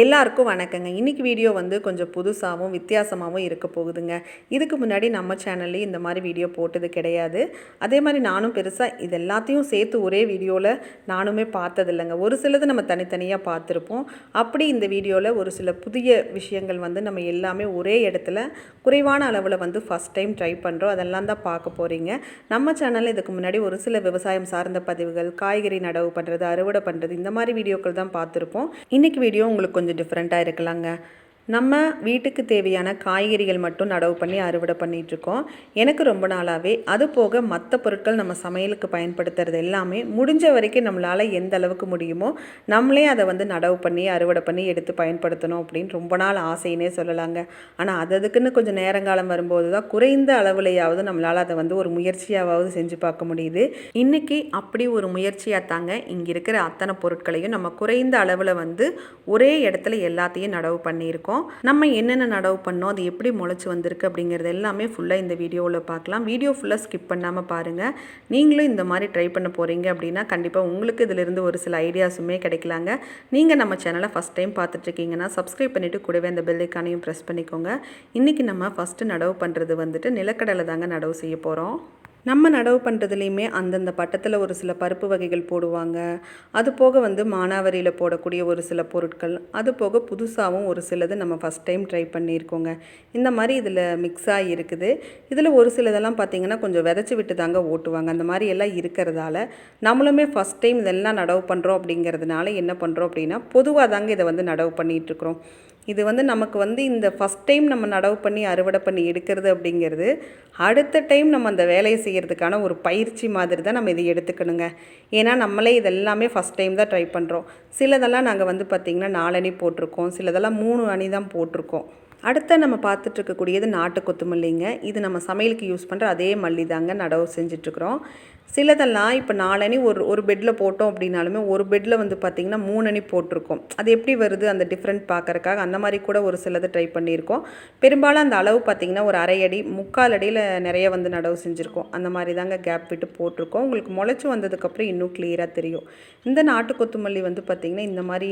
எல்லாருக்கும் வணக்கங்க. இன்றைக்கி வீடியோ வந்து கொஞ்சம் புதுசாகவும் வித்தியாசமாகவும் இருக்க போகுதுங்க. இதுக்கு முன்னாடி நம்ம சேனல்லே இந்த மாதிரி வீடியோ போட்டது கிடையாது. அதே மாதிரி நானும் பெருசாக இது எல்லாத்தையும் சேர்த்து ஒரே வீடியோவில் நானுமே பார்த்ததில்லைங்க. ஒரு சிலது நம்ம தனித்தனியாக பார்த்துருப்போம். அப்படி இந்த வீடியோவில் ஒரு சில புதிய விஷயங்கள் வந்து நம்ம எல்லாமே ஒரே இடத்துல குறைவான அளவில் வந்து ஃபஸ்ட் டைம் ட்ரை பண்ணுறோம் அதெல்லாம் தான் பார்க்க போகிறீங்க நம்ம சேனலில் இதுக்கு முன்னாடி ஒரு சில விவசாயம் சார்ந்த பதிவுகள் காய்கறி நடவு பண்ணுறது அறுவடை பண்ணுறது இந்த மாதிரி வீடியோக்கள் தான் பார்த்துருப்போம். இன்றைக்கி வீடியோ உங்களுக்கு கொஞ்சம் கொஞ்சம் டிஃப்ரெண்ட்டாக இருக்கலாங்க. நம்ம வீட்டுக்கு தேவையான காய்கறிகள் மட்டும் நடவு பண்ணி அறுவடை பண்ணிகிட்ருக்கோம் எனக்கு ரொம்ப நாளாகவே அது போக மற்ற பொருட்கள் நம்ம சமையலுக்கு பயன்படுத்துறது எல்லாமே முடிஞ்ச வரைக்கும் நம்மளால் எந்த அளவுக்கு முடியுமோ நம்மளே அதை வந்து நடவு பண்ணி அறுவடை பண்ணி எடுத்து பயன்படுத்தணும் அப்படின்னு ரொம்ப நாள் ஆசைன்னே சொல்லலாங்க. ஆனால் அது அதுக்குன்னு கொஞ்சம் நேரங்காலம் வரும்போது தான் குறைந்த அளவுலையாவது நம்மளால் அதை வந்து ஒரு முயற்சியாவது செஞ்சு பார்க்க முடியுது. இன்றைக்கி அப்படி ஒரு முயற்சியாக தாங்க இங்கே இருக்கிற அத்தனை பொருட்களையும் நம்ம குறைந்த அளவில் வந்து ஒரே இடத்துல எல்லாத்தையும் நடவு பண்ணியிருக்கோம். நம்ம என்னென்ன நடவு பண்ணோம் அது எப்படி முளைச்சி வந்திருக்கு அப்படிங்கிறது எல்லாமே ஃபுல்லாக இந்த வீடியோவில் பார்க்கலாம். வீடியோ ஃபுல்லாக ஸ்கிப் பண்ணாமல் பாருங்கள் நீங்களும் இந்த மாதிரி ட்ரை பண்ண போகிறீங்க அப்படின்னா கண்டிப்பாக உங்களுக்கு இதிலிருந்து ஒரு சில ஐடியாஸுமே கிடைக்கலாங்க. நீங்கள் நம்ம சேனலை ஃபஸ்ட் டைம் பார்த்துட்ருக்கீங்கன்னா சப்ஸ்கிரைப் பண்ணிவிட்டு கூடவே அந்த பெல்லைக்கானையும் ப்ரெஸ் பண்ணிக்கோங்க. இன்றைக்கி நம்ம ஃபஸ்ட்டு நடவு பண்ணுறது வந்துட்டு நிலக்கடலை தாங்க நடவு செய்ய போகிறோம் நம்ம நடவு பண்ணுறதுலையுமே அந்தந்த பட்டத்தில் ஒரு சில பருப்பு வகைகள் போடுவாங்க. அது போக வந்து மானாவரியில் போடக்கூடிய ஒரு சில பொருட்கள் அது போக புதுசாகவும் ஒரு சிலது நம்ம ஃபஸ்ட் டைம் ட்ரை பண்ணியிருக்கோங்க. இந்த மாதிரி இதில் மிக்ஸ் ஆகி இருக்குது. இதில் ஒரு சிலதெல்லாம் பார்த்திங்கன்னா கொஞ்சம் விதைச்சி விட்டு தாங்க ஓட்டுவாங்க. அந்த மாதிரி எல்லாம் இருக்கிறதால நம்மளுமே ஃபஸ்ட் டைம் இதெல்லாம் நடவு பண்ணுறோம் அப்படிங்கிறதுனால என்ன பண்ணுறோம் அப்படின்னா பொதுவாக தாங்க இதை வந்து நடவு பண்ணிகிட்ருக்குறோம் இது வந்து நமக்கு வந்து இந்த ஃபஸ்ட் டைம் நம்ம நடவு பண்ணி அறுவடை பண்ணி எடுக்கிறது அப்படிங்கிறது அடுத்த டைம் நம்ம அந்த வேலையை செய்கிறதுக்கான ஒரு பயிற்சி மாதிரி தான் நம்ம இதை எடுத்துக்கணுங்க. ஏன்னா நம்மளே இதெல்லாமே ஃபஸ்ட் டைம் தான் ட்ரை பண்ணுறோம் சிலதெல்லாம் நாங்கள் வந்து பார்த்திங்கன்னா நாலணி போட்டிருக்கோம். சிலதெல்லாம் மூணு அணி தான் போட்டிருக்கோம். அடுத்த நம்ம பார்த்துட்டு இருக்கக்கூடியது நாட்டு கொத்தமல்லிங்க. இது நம்ம சமையலுக்கு யூஸ் பண்ணுற அதே மல்லி தாங்க நடவு செஞ்சிட்ருக்குறோம் சிலதெல்லாம் இப்போ நாலணி ஒரு ஒரு பெட்டில் போட்டோம் அப்படின்னாலுமே ஒரு பெட்டில் வந்து பார்த்திங்கன்னா மூணு அணி போட்டிருக்கோம். அது எப்படி வருது அந்த டிஃப்ரெண்ட் பார்க்கறக்காக அந்த மாதிரி கூட ஒரு சிலது ட்ரை பண்ணியிருக்கோம். பெரும்பாலும் அந்த அளவு பார்த்திங்கன்னா ஒரு அரை அடி முக்கால் அடியில் நிறைய வந்து நடவு செஞ்சுருக்கோம். அந்த மாதிரி தாங்க கேப் விட்டு போட்டிருக்கோம். உங்களுக்கு முளைச்சி வந்ததுக்கப்புறம் இன்னும் கிளியராக தெரியும். இந்த நாட்டு கொத்துமல்லி வந்து பார்த்திங்கன்னா இந்த மாதிரி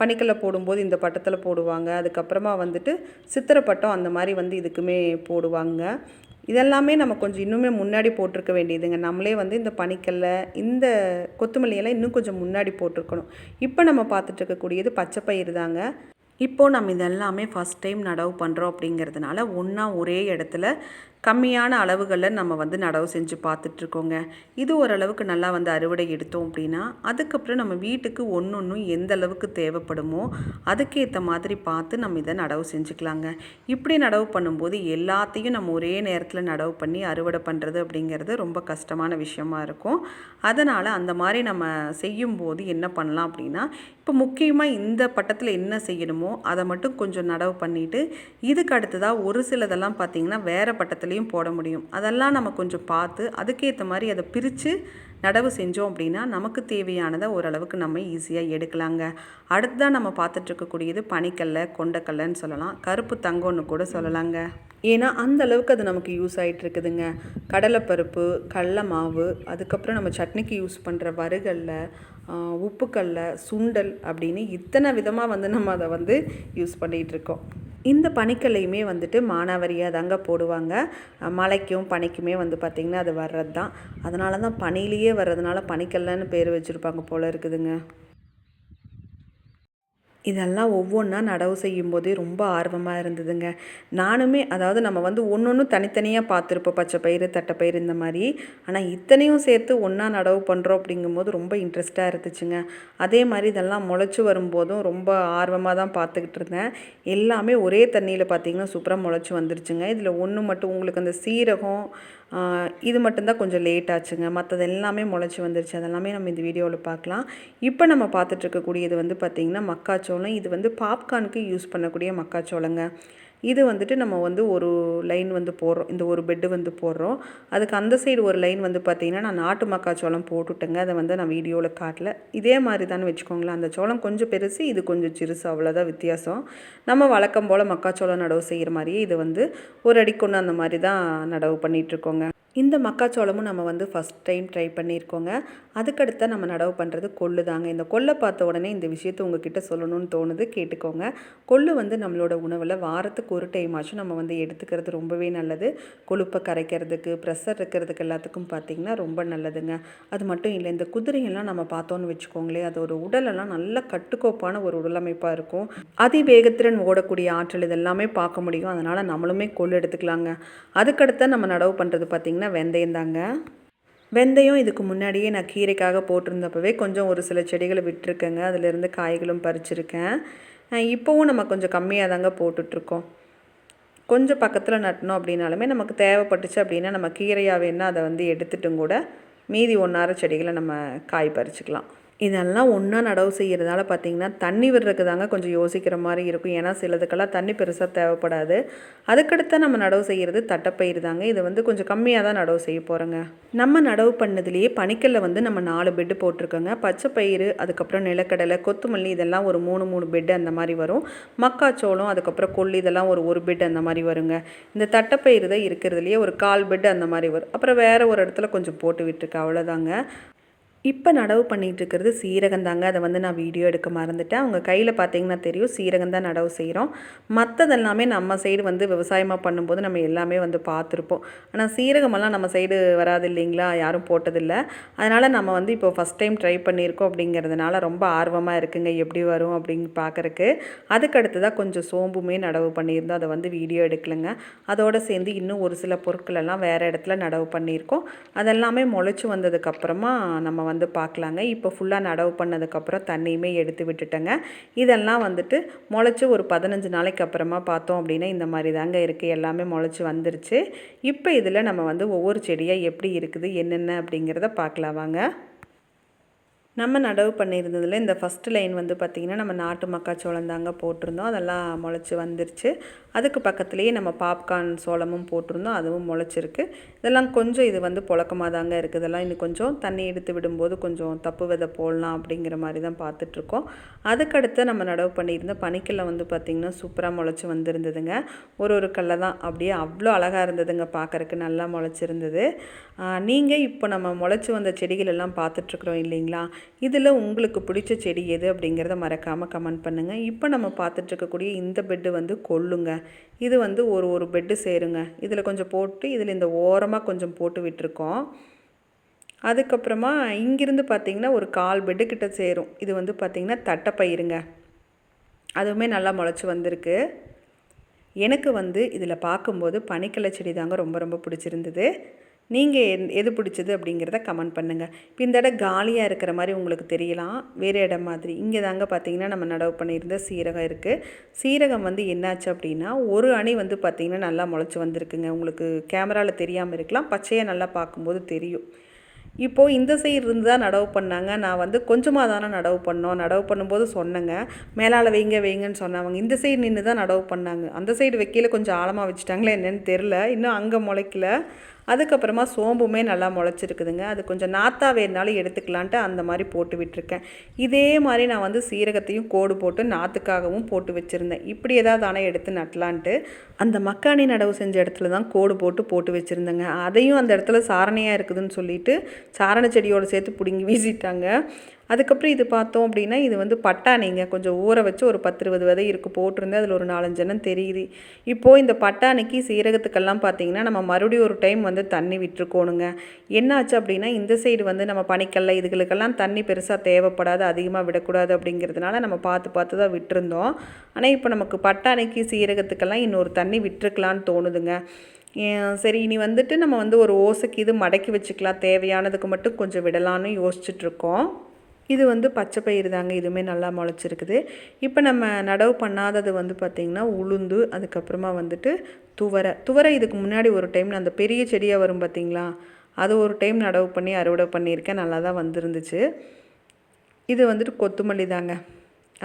பனிக்கல்ல போடும்போது இந்த பட்டத்தில் போடுவாங்க. அதுக்கப்புறமா வந்துட்டு சித்திரை பட்டம் அந்த மாதிரி வந்து இதுக்குமே போடுவாங்க. இதெல்லாமே நம்ம கொஞ்சம் இன்னுமே முன்னாடி போட்டிருக்க வேண்டியதுங்க. நம்மளே வந்து இந்த பனிக்கல்ல இந்த கொத்தமல்லியெல்லாம் இன்னும் கொஞ்சம் முன்னாடி போட்டிருக்கணும். இப்போ நம்ம பார்த்துட்டு இருக்கக்கூடியது பச்சை பயிறு தாங்க. இப்போது நம்ம இதெல்லாமே ஃபஸ்ட் டைம் நடவு பண்ணுறோம் அப்படிங்கிறதுனால ஒன்றா ஒரே இடத்துல கம்மியான அளவுகளில் நம்ம வந்து நடவு செஞ்சு பார்த்துட்ருக்கோங்க. இது ஓரளவுக்கு நல்லா வந்து அறுவடை எடுத்தோம் அப்படின்னா அதுக்கப்புறம் நம்ம வீட்டுக்கு ஒன்று ஒன்றும் எந்த அளவுக்கு தேவைப்படுமோ அதுக்கேற்ற மாதிரி பார்த்து நம்ம இதை நடவு செஞ்சுக்கலாங்க. இப்படி நடவு பண்ணும்போது எல்லாத்தையும் நம்ம ஒரே நேரத்தில் நடவு பண்ணி அறுவடை பண்ணுறது அப்படிங்கிறது ரொம்ப கஷ்டமான விஷயமா இருக்கும். அதனால் அந்த மாதிரி நம்ம செய்யும்போது என்ன பண்ணலாம் அப்படின்னா இப்போ முக்கியமாக இந்த பட்டத்தில் என்ன செய்யணுமோ அதை மட்டும் கொஞ்சம் நடவு பண்ணிவிட்டு இதுக்கு அடுத்ததாக ஒரு சிலதெல்லாம் பார்த்திங்கன்னா வேறு பட்டத்துலேயும் போட முடியும். அதெல்லாம் நம்ம கொஞ்சம் பார்த்து அதுக்கேற்ற மாதிரி அதை பிரித்து நடவு செஞ்சோம் அப்படின்னா நமக்கு தேவையானதை ஓரளவுக்கு நம்ம ஈஸியாக எடுக்கலாங்க. அடுத்ததாக நம்ம பார்த்துட்ருக்கக்கூடியது பனிக்கல்ல கொண்டக்கல்லன்னு சொல்லலாம். கருப்பு தங்கம்னு கூட சொல்லலாங்க. ஏன்னா அந்த அளவுக்கு அது நமக்கு யூஸ் ஆகிட்டு இருக்குதுங்க. கடலைப்பருப்பு கடல மாவு அதுக்கப்புறம் நம்ம சட்னிக்கு யூஸ் பண்ணுற வறுகல்ல உப்புக்கல்ல சுண்டல் அப்படின்னு இத்தனை விதமாக வந்து நம்ம அதை வந்து யூஸ் பண்ணிகிட்ருக்கோம் இந்த பனிக்கல்லையுமே வந்துட்டு மானாவரியாக தாங்க போடுவாங்க. மலைக்கும் பனிக்குமே வந்து பார்த்திங்கன்னா அது வர்றது தான் அதனால தான் பனிலேயே வர்றதுனால பனிக்கல்லன்னு பேர் வச்சுருப்பாங்க போல் இருக்குதுங்க. இதெல்லாம் ஒவ்வொன்றா நடவு செய்யும் போதே ரொம்ப ஆர்வமாக இருந்ததுங்க. நானுமே அதாவது நம்ம வந்து ஒன்று ஒன்று தனித்தனியாக பார்த்துருப்போம். பச்சை பயிறு தட்டைப்பயிறு இந்த மாதிரி. ஆனால் இத்தனையும் சேர்த்து ஒன்றா நடவு பண்ணுறோம் அப்படிங்கும்போது ரொம்ப இன்ட்ரெஸ்ட்டாக இருந்துச்சுங்க. அதே மாதிரி இதெல்லாம் முளைச்சி வரும்போதும் ரொம்ப ஆர்வமாக தான் பார்த்துக்கிட்டு இருந்தேன். எல்லாமே ஒரே தண்ணியில் பார்த்திங்கன்னா சூப்பராக முளைச்சி வந்துருச்சுங்க. இதில் ஒன்று மட்டும் உங்களுக்கு அந்த சீரகம் இது மட்டும்தான் கொஞ்சம் லேட் ஆச்சுங்க. மற்றது எல்லாமே முளைச்சி வந்துருச்சு. அதெல்லாமே நம்ம இந்த வீடியோவில் பார்க்கலாம். இப்போ நம்ம பார்த்துட்ருக்கக்கூடியது வந்து பார்த்திங்கன்னா மக்காச்சோளம் இது வந்து பாப்கார்னுக்கு யூஸ் பண்ணக்கூடிய மக்காச்சோளங்க. இது வந்துட்டு நம்ம வந்து ஒரு லைன் வந்து போடுறோம். இந்த ஒரு பெட்டு வந்து போடுறோம். அதுக்கு அந்த சைடு ஒரு லைன் வந்து பார்த்திங்கன்னா நான் நாட்டு மக்காச்சோளம் போட்டுட்டேங்க. அதை வந்து நான் வீடியோவில் காட்டல. இதே மாதிரி தானே வச்சுக்கோங்களேன். அந்த சோளம் கொஞ்சம் பெருசு இது கொஞ்சம் சிறுசு. அவ்வளோதான் வித்தியாசம். நம்ம வழக்கம் போல் மக்காச்சோளம் நடவு செய்கிற மாதிரியே இது வந்து ஒரு அடிக்கொன்று அந்த மாதிரி தான் நடவு பண்ணிகிட்ருக்கோங்க இந்த மக்காச்சோளமும் நம்ம வந்து ஃபஸ்ட் டைம் ட்ரை பண்ணியிருக்கோங்க. அதுக்கடுத்த நம்ம நடவு பண்ணுறது கொள்ளு தாங்க. இந்த கொல்லை பார்த்த உடனே இந்த விஷயத்தை உங்ககிட்ட சொல்லணும்னு தோணுது கேட்டுக்கோங்க. கொள்ளு வந்து நம்மளோட உணவில் வாரத்துக்கு ஒரு டைம் ஆச்சும் நம்ம வந்து எடுத்துக்கிறது ரொம்பவே நல்லது. கொழுப்பை கரைக்கிறதுக்கு ப்ரெஷர் இருக்கிறதுக்கு எல்லாத்துக்கும் பார்த்திங்கன்னா ரொம்ப நல்லதுங்க. அது மட்டும் இல்லை இந்த குதிரையெல்லாம் நம்ம பார்த்தோன்னு வச்சுக்கோங்களேன் அது ஒரு உடலெல்லாம் நல்ல கட்டுக்கோப்பான ஒரு உடலமைப்பாக இருக்கும். அதிவேகத்திறன் ஓடக்கூடிய ஆற்றல் இதெல்லாமே பார்க்க முடியும். அதனால் நம்மளுமே கொள்ளு எடுத்துக்கலாங்க. அதுக்கடுத்த நம்ம நடவு பண்ணுறது பார்த்திங்கன்னா வெந்தயம் தாங்க. வெந்தயம் இதுக்கு முன்னாடியே நான் கீரைக்காக போட்டிருந்தப்பவே கொஞ்சம் ஒரு சில செடிகளை விட்டுருக்கேங்க. அதிலிருந்து காய்களும் பறிச்சிருக்கேன். இப்போவும் நம்ம கொஞ்சம் கம்மியாக தாங்க போட்டுட்ருக்கோம். கொஞ்சம் பக்கத்தில் நட்டினோம் அப்படின்னாலுமே நமக்கு தேவைப்பட்டுச்சு அப்படின்னா நம்ம கீரையாக வேணால் அதை வந்து எடுத்துட்டும் கூட மீதி ஒன்றார செடிகளை நம்ம காய் பறிச்சுக்கலாம். இதெல்லாம் ஒன்றா நடவு செய்கிறதால பார்த்திங்கன்னா தண்ணி விடுறதுக்கு தாங்க கொஞ்சம் யோசிக்கிற மாதிரி இருக்கும். ஏன்னா சிலதுக்கெல்லாம் தண்ணி பெருசாக தேவைப்படாது. அதுக்கடுத்து நம்ம நடவு செய்கிறது தட்டைப்பயிறு தாங்க. இதை வந்து கொஞ்சம் கம்மியாக தான் நடவு செய்ய போகிறோங்க நம்ம நடவு பண்ணதுலேயே பனிக்கல்ல வந்து நம்ம நாலு பெட்டு போட்டிருக்கோங்க. பச்சை பயிறு அதுக்கப்புறம் நிலக்கடலை கொத்தமல்லி இதெல்லாம் ஒரு மூணு மூணு பெட்டு அந்த மாதிரி வரும். மக்காச்சோளம் அதுக்கப்புறம் கொள்ளு இதெல்லாம் ஒரு ஒரு பெட் அந்த மாதிரி வருங்க. இந்த தட்டைப்பயிறு தான் இருக்கிறதுலையே ஒரு கால் பெட் அந்த மாதிரி வரும். அப்புறம் வேறு ஒரு இடத்துல கொஞ்சம் போட்டு விட்டுருக்கு அவ்வளோதாங்க இப்போ நடவு பண்ணிகிட்ருக்கிறது சீரகம் தாங்க. அதை வந்து நான் வீடியோ எடுக்க மறந்துட்டேன். அவங்க கையில் பார்த்தீங்கன்னா தெரியும் சீரகம் தான் நடவு செய்கிறோம். மற்றதெல்லாமே நம்ம சைடு வந்து விவசாயமாக பண்ணும்போது நம்ம எல்லாமே வந்து பார்த்துருப்போம். ஆனால் சீரகமெல்லாம் நம்ம சைடு வராது இல்லைங்களா? யாரும் போட்டதில்லை. அதனால் நம்ம வந்து இப்போ ஃபஸ்ட் டைம் ட்ரை பண்ணியிருக்கோம் அப்படிங்கிறதுனால ரொம்ப ஆர்வமாக இருக்குங்க. எப்படி வரும் அப்படின்னு பார்க்குறக்கு. அதுக்கடுத்து தான் கொஞ்சம் சோம்புமே நடவு பண்ணியிருந்தோம். அதை வந்து வீடியோ எடுக்கலைங்க. அதோடு சேர்ந்து இன்னும் ஒரு சில பொருட்களெல்லாம் வேறு இடத்துல நடவு பண்ணியிருக்கோம். அதெல்லாமே முளைச்சி வந்ததுக்கப்புறமா நம்ம வந்து பார்க்கலாங்க. இப்போ ஃபுல்லாக நடவு பண்ணதுக்கப்புறம் தண்ணியுமே எடுத்து விட்டுட்டேங்க. இதெல்லாம் வந்துட்டு முளைச்சி ஒரு பதினஞ்சு நாளைக்கு அப்புறமா பார்த்தோம் அப்படின்னா இந்த மாதிரி தாங்க இருக்குது எல்லாமே முளைச்சி வந்துருச்சு. இப்போ இதில் நம்ம வந்து ஒவ்வொரு செடியாக எப்படி இருக்குது என்னென்ன அப்படிங்கிறத பார்க்கலாம் வாங்க நம்ம நடவு பண்ணியிருந்ததில் இந்த ஃபஸ்ட்டு லைன் வந்து பார்த்திங்கன்னா நம்ம நாட்டு மக்காச்சோளம் தாங்க போட்டிருந்தோம். அதெல்லாம் முளைச்சி வந்துருச்சு. அதுக்கு பக்கத்துலேயே நம்ம பாப்கார்ன் சோளமும் போட்டிருந்தோம். அதுவும் முளைச்சிருக்கு. இதெல்லாம் கொஞ்சம் இது வந்து புழக்கமாக தாங்க இருக்குது இதெல்லாம் இன்னும் கொஞ்சம் தண்ணி எடுத்து விடும்போது கொஞ்சம் தப்பு விதை போடலாம் அப்படிங்கிற மாதிரி தான் பார்த்துட்ருக்கோம். அதுக்கடுத்து நம்ம நடவு பண்ணியிருந்த பனிக்கல்ல வந்து பார்த்திங்கன்னா சூப்பராக முளைச்சி வந்திருந்ததுங்க. ஒரு ஒரு கல்லை தான். அப்படியே அவ்வளோ அழகாக இருந்ததுங்க பார்க்குறக்கு நல்லா முளைச்சிருந்தது. நீங்கள் இப்போ நம்ம முளைச்சி வந்த செடிகள் எல்லாம் பார்த்துட்ருக்குறோம் இல்லைங்களா? இதில் உங்களுக்கு பிடிச்ச செடி எது அப்படிங்கிறத மறக்காமல் கமெண்ட் பண்ணுங்கள் இப்போ நம்ம பார்த்துட்ருக்கக்கூடிய இந்த பெட்டு வந்து கொள்ளுங்க இது வந்து ஒரு ஒரு பெட்டு சேருங்க. இதில் கொஞ்சம் போட்டு இதில் இந்த ஓரமாக கொஞ்சம் போட்டு விட்டுருக்கோம். அதுக்கப்புறமா இங்கிருந்து பார்த்திங்கன்னா ஒரு கால் பெட்டு கிட்ட சேரும். இது வந்து பார்த்திங்கன்னா தட்டைப்பயிருங்க. அதுவுமே நல்லா முளைச்சி வந்திருக்கு. எனக்கு வந்து இதில் பார்க்கும்போது பனிக்கலை செடி தாங்க ரொம்ப ரொம்ப பிடிச்சிருந்தது. நீங்கள் எது பிடிச்சது அப்படிங்கிறத கமெண்ட் பண்ணுங்கள் இப்போ இந்த இடம் காலியாக இருக்கிற மாதிரி உங்களுக்கு தெரியலாம். வேறு இடம் மாதிரி. இங்கே தாங்க பார்த்தீங்கன்னா நம்ம நடவு பண்ணியிருந்த சீரகம் இருக்குது சீரகம் வந்து என்னாச்சு அப்படின்னா ஒரு அணி வந்து பார்த்திங்கன்னா நல்லா முளைச்சி வந்திருக்குங்க. உங்களுக்கு கேமராவில் தெரியாமல் இருக்கலாம். பச்சையாக நல்லா பார்க்கும்போது தெரியும். இப்போது இந்த சைடு இருந்து தான் நடவு பண்ணாங்க. நான் வந்து கொஞ்சமாக தானே நடவு பண்ணோம். நடவு பண்ணும்போது சொன்னேங்க. மேலால் வைங்க வைங்கன்னு சொன்னவங்க. இந்த சைடு நின்று தான் நடவு பண்ணாங்க. அந்த சைடு வைக்கையில் கொஞ்சம் ஆழமாக வச்சுட்டாங்களே என்னென்னு தெரில இன்னும் அங்கே முளைக்கல. அதுக்கப்புறமா சோம்புமே நல்லா முளைச்சிருக்குதுங்க. அது கொஞ்சம் நாத்தா வேணுனாலும் எடுத்துக்கலான்ட்டு அந்த மாதிரி போட்டு விட்டுருக்கேன். இதே மாதிரி நான் வந்து சீரகத்தையும் கோடு போட்டு நாற்றுக்காகவும் போட்டு வச்சுருந்தேன். இப்படி ஏதாவது ஆனால் எடுத்து நட்டலான்ட்டு. அந்த மக்காணி நடவு செஞ்ச இடத்துல தான் கோடு போட்டு போட்டு வச்சுருந்தேங்க. அதையும் அந்த இடத்துல சாரணையாக இருக்குதுன்னு சொல்லிட்டு சாரண செடியோடு சேர்த்து பிடுங்கி வீசிட்டாங்க. அதுக்கப்புறம் இது பார்த்தோம் அப்படின்னா இது வந்து பட்டாணிங்க கொஞ்சம் ஊற வச்சு ஒரு பத்து இருபது விதை இருக்குது போட்டிருந்தேன் அதில் ஒரு நாலஞ்சு எண்ணம் தெரியுது. இப்போது இந்த பட்டாணிக்கு சீரகத்துக்கெல்லாம் பார்த்தீங்கன்னா நம்ம மறுபடியும் ஒரு டைம் வந்து தண்ணி விட்டுருக்கோணுங்க. என்னாச்சு அப்படின்னா இந்த சைடு வந்து நம்ம பனிக்கல்ல இதுகளுக்கெல்லாம் தண்ணி பெருசாக தேவைப்படாது அதிகமாக விடக்கூடாது அப்படிங்கிறதுனால நம்ம பார்த்து பார்த்து தான் விட்டுருந்தோம். ஆனால் இப்போ நமக்கு பட்டாணிக்கு சீரகத்துக்கெல்லாம் இன்னொரு தண்ணி விட்டுருக்கலான்னு தோணுதுங்க. சரி இனி வந்துட்டு நம்ம வந்து ஒரு ஓசைக்கு இது மடக்கி வச்சுக்கலாம் தேவையானதுக்கு மட்டும் கொஞ்சம் விடலான்னு யோசிச்சுட்ருக்கோம் இது வந்து பச்சை பயிறு தாங்க இதுவுமே நல்லா முளைச்சிருக்குது. இப்போ நம்ம நடவு பண்ணாதது வந்து பார்த்திங்கன்னா உளுந்து அதுக்கப்புறமா வந்துட்டு துவரை. துவரை இதுக்கு முன்னாடி ஒரு டைம் அந்த பெரிய செடியாக வரும் பார்த்திங்களா அது ஒரு டைம் நடவு பண்ணி அறுவடை பண்ணியிருக்கேன் நல்லா தான் வந்துருந்துச்சு. இது வந்துட்டு கொத்துமல்லி தாங்க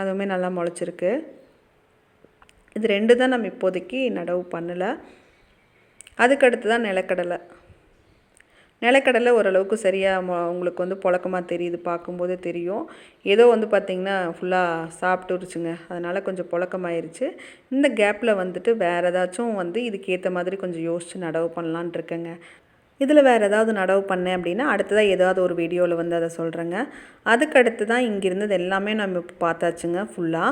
அதுவுமே நல்லா முளைச்சிருக்கு. இது ரெண்டு தான் நம்ம இப்போதைக்கு நடவு பண்ணலை. அதுக்கடுத்து தான் நிலக்கடலை. நிலக்கடலை ஓரளவுக்கு சரியாக உங்களுக்கு வந்து புழக்கமாக தெரியுது பார்க்கும்போதே தெரியும். ஏதோ வந்து பார்த்திங்கன்னா ஃபுல்லாக சாப்பிட்டுருச்சுங்க. அதனால் கொஞ்சம் புழக்கமாயிருச்சு. இந்த கேப்பில் வந்துட்டு வேறு ஏதாச்சும் வந்து இதுக்கேற்ற மாதிரி கொஞ்சம் யோசித்து நடவு பண்ணலான் இருக்கேங்க. இதில் வேறு ஏதாவது நடவு பண்ணேன் அப்படின்னா அடுத்ததாக ஏதாவது ஒரு வீடியோவில் வந்து அதை சொல்கிறேங்க அதுக்கு அடுத்து தான் இங்கே இருந்தது எல்லாமே நம்ம இப்போ பார்த்தாச்சுங்க ஃபுல்லாக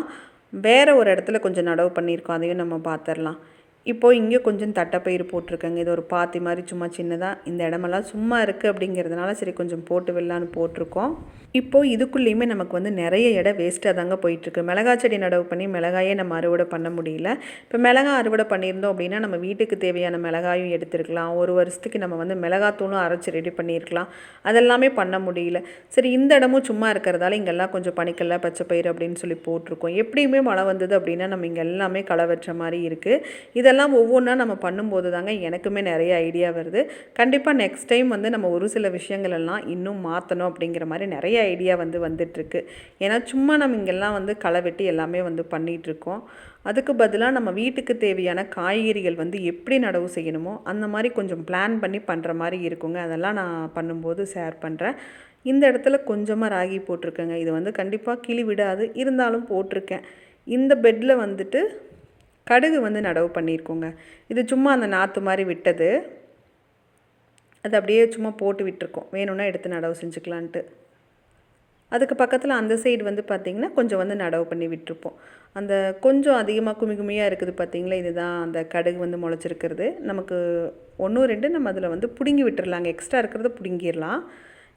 வேறு ஒரு இடத்துல கொஞ்சம் நடவு பண்ணியிருக்கோம் அதையும் நம்ம பார்த்துடலாம் இப்போது இங்கே கொஞ்சம் தட்டைப்பயிறு போட்டிருக்கேங்க. இது ஒரு பாத்தி மாதிரி சும்மா சின்னதாக இந்த இடமெல்லாம் சும்மா இருக்குது அப்படிங்கிறதுனால சரி கொஞ்சம் போட்டு விடலான்னு போட்டிருக்கோம். இப்போது இதுக்குள்ளேயுமே நமக்கு வந்து நிறைய இடம் வேஸ்ட்டாக தாங்க போயிட்டுருக்கு. மிளகா செடி நடவு பண்ணி மிளகாயே நம்ம அறுவடை பண்ண முடியல. இப்போ மிளகாய் அறுவடை பண்ணியிருந்தோம் அப்படின்னா நம்ம வீட்டுக்கு தேவையான மிளகாயும் எடுத்துருக்கலாம். ஒரு வருஷத்துக்கு நம்ம வந்து மிளகாத்தூளும் அரைச்சி ரெடி பண்ணியிருக்கலாம். அதெல்லாமே பண்ண முடியல. சரி இந்த இடமும் சும்மா இருக்கிறதால இங்கெல்லாம் கொஞ்சம் பனிக்கல்ல பச்சை பயிர் அப்படின்னு சொல்லி போட்டிருக்கோம். எப்படியுமே மழை வந்தது அப்படின்னா நம்ம இங்கே எல்லாமே களை வெற்ற மாதிரி இருக்குது இதை இதெல்லாம் ஒவ்வொன்றா நம்ம பண்ணும்போது தாங்க எனக்குமே நிறைய ஐடியா வருது. கண்டிப்பாக நெக்ஸ்ட் டைம் வந்து நம்ம ஒரு சில விஷயங்கள் எல்லாம் இன்னும் மாற்றணும் அப்படிங்கிற மாதிரி நிறைய ஐடியா வந்து வந்துட்டுருக்கு. ஏன்னா சும்மா நம்ம இங்கெல்லாம் வந்து களை வெட்டி எல்லாமே வந்து பண்ணிகிட்ருக்கோம் அதுக்கு பதிலாக நம்ம வீட்டுக்கு தேவையான காய்கறிகள் வந்து எப்படி நடவு செய்யணுமோ அந்த மாதிரி கொஞ்சம் பிளான் பண்ணி பண்ணுற மாதிரி இருக்குங்க. அதெல்லாம் நான் பண்ணும்போது ஷேர் பண்ணுறேன் இந்த இடத்துல கொஞ்சமாக ராகி போட்டிருக்கேங்க. இது வந்து கண்டிப்பாக கிளி விடாது. இருந்தாலும் போட்டிருக்கேன். இந்த பெட்டில் வந்துட்டு கடுகு வந்து நடவு பண்ணியிருக்கோங்க. இது சும்மா அந்த நாற்று மாதிரி விட்டது. அது அப்படியே சும்மா போட்டு விட்டுருக்கோம். வேணும்னா எடுத்து நடவு செஞ்சுக்கலான்ட்டு. அதுக்கு பக்கத்தில் அந்த சைடு வந்து பார்த்திங்கன்னா கொஞ்சம் வந்து நடவு பண்ணி விட்டுருப்போம். அந்த கொஞ்சம் அதிகமாக குமி குமியாக இருக்குது பார்த்திங்களா இதுதான் அந்த கடுகு வந்து முளைச்சிருக்கிறது. நமக்கு ஒன்று ரெண்டு நம்ம அதில் வந்து பிடுங்கி விட்டுடலாங்க எக்ஸ்ட்ரா இருக்கிறத பிடுங்கிடலாம்.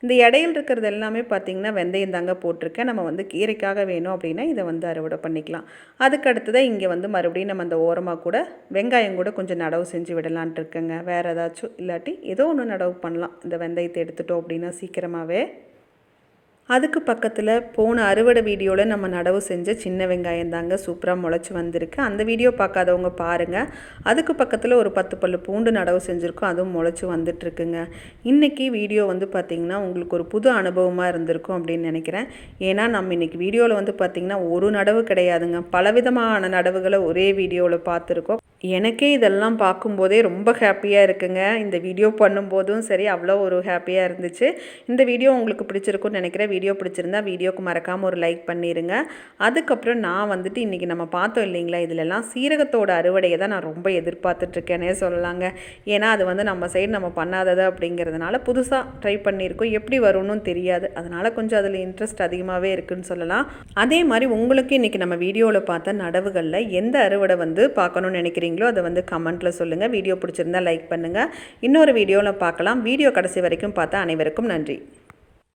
இந்த இடையில் இருக்கிறது எல்லாமே பார்த்திங்கன்னா வெந்தயம் தாங்க போட்டிருக்கேன். நம்ம வந்து கீரைக்காக வேணும் அப்படின்னா இதை வந்து அறுவடை பண்ணிக்கலாம். அதுக்கு அடுத்ததான் இங்கே வந்து மறுபடியும் நம்ம அந்த ஓரமாக கூட வெங்காயம் கூட கொஞ்சம் நடவு செஞ்சு விடலான்ட்டு இருக்கேங்க. வேறு ஏதாச்சும் இல்லாட்டி ஏதோ ஒன்று நடவு பண்ணலாம். இந்த வெந்தயத்தை எடுத்துட்டோம் அப்படின்னா சீக்கிரமாகவே அதுக்கு பக்கத்தில் போன அறுவடை வீடியோவில் நம்ம நடவு செஞ்ச சின்ன வெங்காயம் தாங்க சூப்பராக முளைச்சி வந்திருக்கு. அந்த வீடியோ பார்க்காதவங்க பாருங்கள் அதுக்கு பக்கத்தில் ஒரு பத்து பல்லு பூண்டு நடவு செஞ்சுருக்கோம். அதுவும் முளைச்சி வந்துட்டுருக்குங்க. இன்றைக்கி வீடியோ வந்து பார்த்திங்கன்னா உங்களுக்கு ஒரு புது அனுபவமாக இருந்திருக்கும் அப்படின்னு நினைக்கிறேன். ஏன்னா நம்ம இன்றைக்கி வீடியோவில் வந்து பார்த்திங்கன்னா ஒரு நடவு கிடையாதுங்க. பலவிதமான நடவுகளை ஒரே வீடியோவில் பார்த்துருக்கோம். எனக்கே இதெல்லாம் பார்க்கும்போதே ரொம்ப ஹாப்பியாக இருக்குங்க. இந்த வீடியோ பண்ணும்போதும் சரி அவ்வளோ ஒரு ஹாப்பியாக இருந்துச்சு. இந்த வீடியோ உங்களுக்கு பிடிச்சிருக்குன்னு நினைக்கிறேன். வீடியோ பிடிச்சிருந்தா வீடியோக்கு மறக்காமல் ஒரு லைக் பண்ணிடுங்க அதுக்கப்புறம் நான் வந்துட்டு இன்றைக்கி நம்ம பார்த்தோம் இல்லைங்களா? இதிலெல்லாம் சீரகத்தோட அறுவடையை தான் நான் ரொம்ப எதிர்பார்த்துட்ருக்கேனே சொல்லலாங்க. ஏன்னா அது வந்து நம்ம சைடு நம்ம பண்ணாதது அப்படிங்கிறதுனால புதுசாக ட்ரை பண்ணியிருக்கோம். எப்படி வரும்னு தெரியாது. அதனால் கொஞ்சம் அதில் இன்ட்ரெஸ்ட் அதிகமாகவே இருக்குதுன்னு சொல்லலாம். அதே மாதிரி உங்களுக்கு இன்றைக்கி நம்ம வீடியோவில் பார்த்த நடவுகளில் எந்த அறுவடை வந்து பார்க்கணும்னு நினைக்கிறீங்க? நினைக்கிறீங்களோ அதை வந்து கமெண்ட்டில் சொல்லுங்கள் வீடியோ பிடிச்சிருந்தா லைக் பண்ணுங்கள் இன்னொரு வீடியோவில் பார்க்கலாம். வீடியோ கடைசி வரைக்கும் பார்த்தா அனைவருக்கும் நன்றி.